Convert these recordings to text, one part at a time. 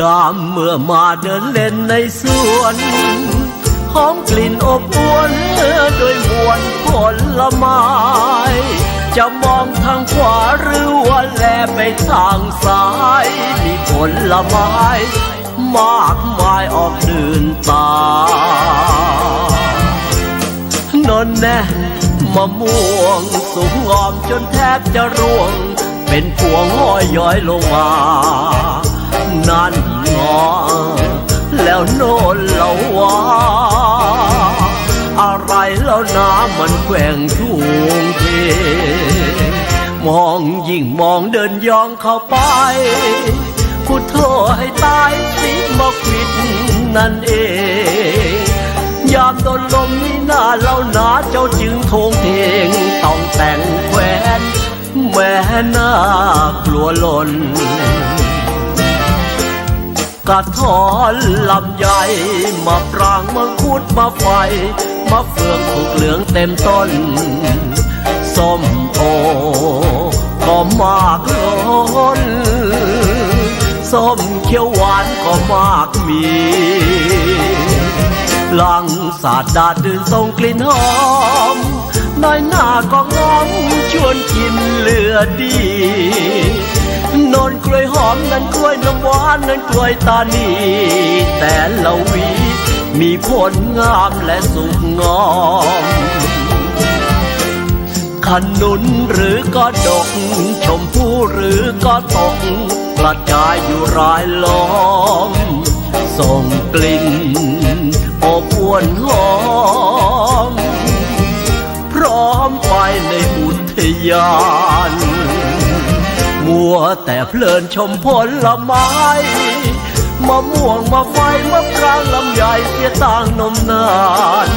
ยามเมื่อมาเดินเล่นในสวนหอมกลิ่นอบอวนโดวยมวลผลไม้จะมองทางขวาหรือว่าแลไปทางซ้าย มีผลไม้มากมายออกดื่นตานนแน่มะม่วงสูงงอมจนแทบจะร่วง เป็นพวงห้อยย้อยลงมานั่น งอ แล้วโน่นเล่าว่าอะไรแล้วน้ำมันแกว่งทุ่งเทมองยิ่งมองเดินย่องเข้าไปพุทโธให้ตายสิมาควิดนั่นเอง ยามโดนลมนี่หน้าเล่าหนาเจ้าจึงโทงเพงต้องแต่งแหวนแม่น่ากลัวหล่น กระท้อนลำใหญ่มาปรางมาคุดมาไฟมาเฟืองถูกเหลืองเต็มต้น ส้มโอ ก็มากล้น ส้มเขียวหวานก็มากมีลังสาดดาดดื่นส่งกลิ่นหอมน้อยหน้าก็งอมชวนกินเหลือดี นนกล้วยหอมนั้นกล้วยน้ำหวานนั้นกล้วยตานีแต่ละวีมีผลงามและสุกงอมขนุนหรือก็ดก ชมพู่หรือก็ตกกระจายอยู่รายล้อม ส่งกลิ่นอบอวนหอม พร้อมไปในอุทยาน มัว แต่เพลินชมผลไม้มะม่วงมะไฟมะปรางลำไยเสียต่างนมนาน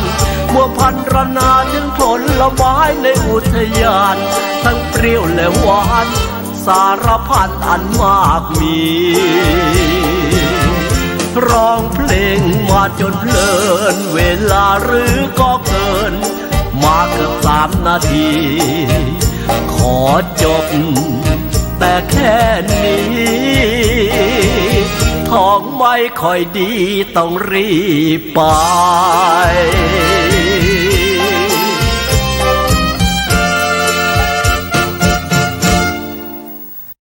มัวพันรนาถึงผลละไม้ในอุทยาน ทั้งเปรี้ยวและหวาน สารพันอันมากมี ร้องเพลงมาจนเพลิน เวลาหรือก็เกิน มาเกือบสามนาที ขอจบ แต่แค่นี้ ท้องไม่ค่อยดีต้องรีบไป